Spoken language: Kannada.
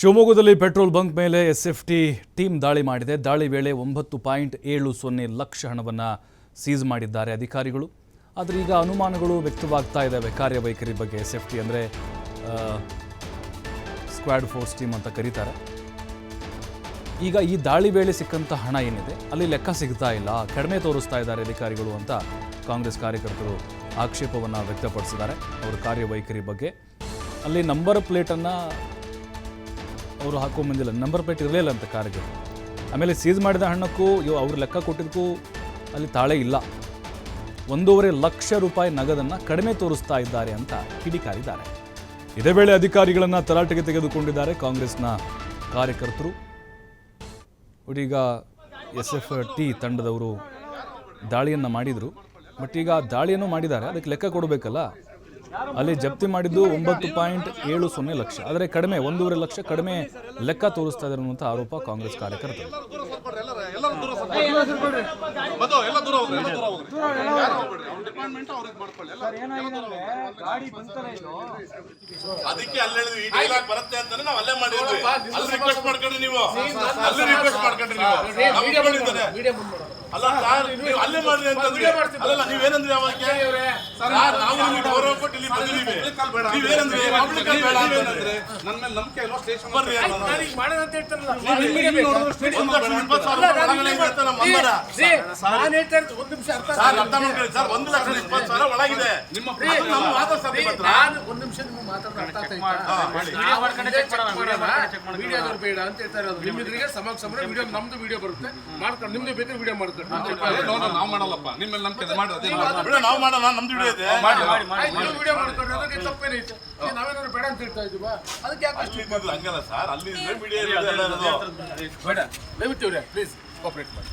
ಶಿವಮೊಗ್ಗದಲ್ಲಿ ಪೆಟ್ರೋಲ್ ಬಂಕ್ ಮೇಲೆ ಎಸ್ಎಫ್ಟಿ ಟೀಮ್ ದಾಳಿ ಮಾಡಿದೆ. ದಾಳಿ ವೇಳೆ ಒಂಬತ್ತು ಪಾಯಿಂಟ್ ಏಳು ಸೊನ್ನೆ ಲಕ್ಷ ಹಣವನ್ನು ಸೀಸ್ ಮಾಡಿದ್ದಾರೆ ಅಧಿಕಾರಿಗಳು. ಆದರೆ ಈಗ ಅನುಮಾನಗಳು ವ್ಯಕ್ತವಾಗ್ತಾ ಇದ್ದಾವೆ ಕಾರ್ಯವೈಖರಿ ಬಗ್ಗೆ. ಎಸ್ಎಫ್ಟಿ ಅಂದರೆ ಸ್ಕ್ವಾಡ್ ಫೋರ್ಸ್ ಟೀಮ್ ಅಂತ ಕರೀತಾರೆ. ಈಗ ಈ ದಾಳಿ ವೇಳೆ ಸಿಕ್ಕಂಥ ಹಣ ಏನಿದೆ? ಅಲ್ಲಿ ಲೆಕ್ಕ ಸಿಗ್ತಾ ಇಲ್ಲ. ಕಡಿಮೆ ತೋರಿಸ್ತಾ ಇದ್ದಾರೆ ಅಧಿಕಾರಿಗಳು ಅಂತ ಕಾಂಗ್ರೆಸ್ ಕಾರ್ಯಕರ್ತರು ಆಕ್ಷೇಪವನ್ನು ವ್ಯಕ್ತಪಡಿಸಿದ್ದಾರೆ. ಅವರ ಕಾರ್ಯವೈಖರಿ ಬಗ್ಗೆ. ಅಲ್ಲಿ ನಂಬರ್ ಪ್ಲೇಟನ್ನು ಅವರು ಹಾಕೊಂಬಂದಿಲ್ಲ. ನಂಬರ್ ಪ್ಲೇಟ್ ಇರಲಿಲ್ಲ ಅಂತ ಕಾರಿಗೆ ಆಮೇಲೆ ಸೀಸ್ ಮಾಡಿದ ಹಣಕ್ಕೂ ಇವ್ ಅವ್ರು ಲೆಕ್ಕ ಕೊಟ್ಟಿದ್ದಕ್ಕೂ ಅಲ್ಲಿ ತಾಳೆ ಇಲ್ಲ. ಒಂದೂವರೆ ಲಕ್ಷ ರೂಪಾಯಿ ನಗದನ್ನು ಕಡಿಮೆ ತೋರಿಸ್ತಾ ಇದ್ದಾರೆ ಅಂತ ಕಿಡಿಕಾರಿದ್ದಾರೆ. ಇದೇ ವೇಳೆ ಅಧಿಕಾರಿಗಳನ್ನು ತರಾಟೆಗೆ ತೆಗೆದುಕೊಂಡಿದ್ದಾರೆ ಕಾಂಗ್ರೆಸ್ನ ಕಾರ್ಯಕರ್ತರು. ಈಗ ಎಸ್ ಎಫ್ ಟಿ ತಂಡದವರು ದಾಳಿಯನ್ನು ಮಾಡಿದರು. ಬಟ್ ಈಗ ದಾಳಿಯನ್ನು ಮಾಡಿದ್ದಾರೆ. ಅದಕ್ಕೆ ಲೆಕ್ಕ ಕೊಡಬೇಕಲ್ಲ? ಅಲ್ಲಿ ಜಪ್ತಿ ಮಾಡಿದ್ದು ಒಂಬತ್ತು ಪಾಯಿಂಟ್ ಏಳು ಸೊನ್ನೆ ಲಕ್ಷ. ಆದರೆ ಕಡಿಮೆ ಒಂದೂವರೆ ಲಕ್ಷ ಕಡಿಮೆ ಲೆಕ್ಕ ತೋರಿಸ್ತಾ ಇದ್ದಾರೆ ಅನ್ನುವಂಥ ಆರೋಪ ಕಾಂಗ್ರೆಸ್ ಕಾರ್ಯಕರ್ತರು. ಮಧು ಎಲ್ಲ ದೂರ ಹೋಗ್ರಿ ಎಲ್ಲ ದೂರ ಹೋಗ್ರಿ ಯಾರು ಹೋಗ್ಬೇಡ್ರಿ ಡಿಪಾರ್ಟ್ಮೆಂಟ್ ಅವ್ರಿಗೆ ಮಾಡ್ಕೊಳ್ಳಿ ಎಲ್ಲ ಅದಕ್ಕೆ ಅಲ್ಲಿ ಹೇಳಿದ್ವಿ ಈ ಡೈಲಾಗ್ ಬರುತ್ತೆ ಅಂತಾನೆ ನಾವು ಅಲ್ಲೇ ಮಾಡಿದ್ವಿ. ಅಲ್ಲಿ ರಿಕ್ವೆಸ್ಟ್ ಮಾಡ್ಕೊಂಡ್ರಿ ನೀವು. ಅಲ್ಲಿ ರಿಕ್ವೆಸ್ಟ್ ಮಾಡ್ಕೊಂಡ್ರಿ ನೀವು. ಅಲ್ಲ ಸರ್ ನೀವು ಅಲ್ಲೇ ಮಾಡ್ರಿ ಅಂತ ಅಲ್ಲ ನೀವೇನಂದ್ರಿ ಅವಾಗ? ಸರ್ ನಾವು ನಿಮಗೆ ಗೌರವ ಕೊಟ್ಟು ಇಲ್ಲಿ ಬಂದಿದ್ದೀವಿ. ನೀವೇನಂದ್ರಿ? ಪಬ್ಲಿಕ್ ಬೇಡ ಅಂತಂದ್ರೆ ನನ್ನ ಮೇಲೆ ನಂಬಿಕೆ ಇಲ್ವಾ ಸ್ಟೇಷನ್ ಬರ್ರಿ ಅಂತ. ಹೇಳ್ತಾರಲ್ಲ ಒಂದು ಲಕ್ಷ ಇಪ್ಪತ್ತು ಸಾವಿರ ಒಳಗಡೆ ಇರುತ್ತೆ ನಮ್ಮ ಮಂಬರ. ನಾನು ಹೇಳ್ತಾ ಇರೋದು ಒಂದ್ ನಿಮಿಷ ಅರ್ಥ ಸರ್ ಅರ್ಥ ಮಾಡ್ಕೊಳ್ಳಿ. ಸರ್ ಒಂದು ಲಕ್ಷ ಇಪ್ಪತ್ತು ಸಾವಿರ ಒಳಗಿದೆ. ನಿಮ್ಮ ನಮ್ಮ ಸರ್. ನಾನು ಒಂದ್ ನಿಮಿಷ ನಿಮ್ಗೆ ಮಾತಾಡೋದು ಅರ್ಥ ಆಗ್ತಾ ವಿಡಿಯೋದವ್ರು ಬೇಡ ಅಂತ ಹೇಳ್ತಾ ಇರೋದು. ನಿಮ್ಮಿದ್ರಿಗೆ ಸಮಾಜ ಸಮರ ವಿಡಿಯೋ ನಮ್ದು ವಿಡಿಯೋ ಬರುತ್ತೆ. ಮಾಡ್ಕೊಂಡು ನಿಮ್ದು ಬೇಕಾದ್ರೆ ವಿಡಿಯೋ ಮಾಡ್ಕೊಂಡು ನಾವು ಮಾಡಲ್ಲಪ್ಪ ನಂಬಿಕೆ ಮಾಡಿ. ಬಿಡು, ನಾವು ಮಾಡೋಣ ನಮ್ದು ವಿಡಿಯೋ ಇದೆ ವಿಡಿಯೋ ಮಾಡ್ಕೊಂಡು ಅದಕ್ಕೆ ನಾವೇನಾದ್ರು ಬೇಡ ಅಂತ ಹೇಳ್ತಾ ಇದೀವಾ ಅದಕ್ಕೆ ಯಾಕೆ ಅಲ್ಲಿ ಹಂಗಲ್ಲ ಸರ್ ವಿಡಿಯೋ ಬೇಡ. ದಯವಿಟ್ಟು ಪ್ಲೀಸ್ ಕೋಪರೇಟ್ ಮಾಡಿ.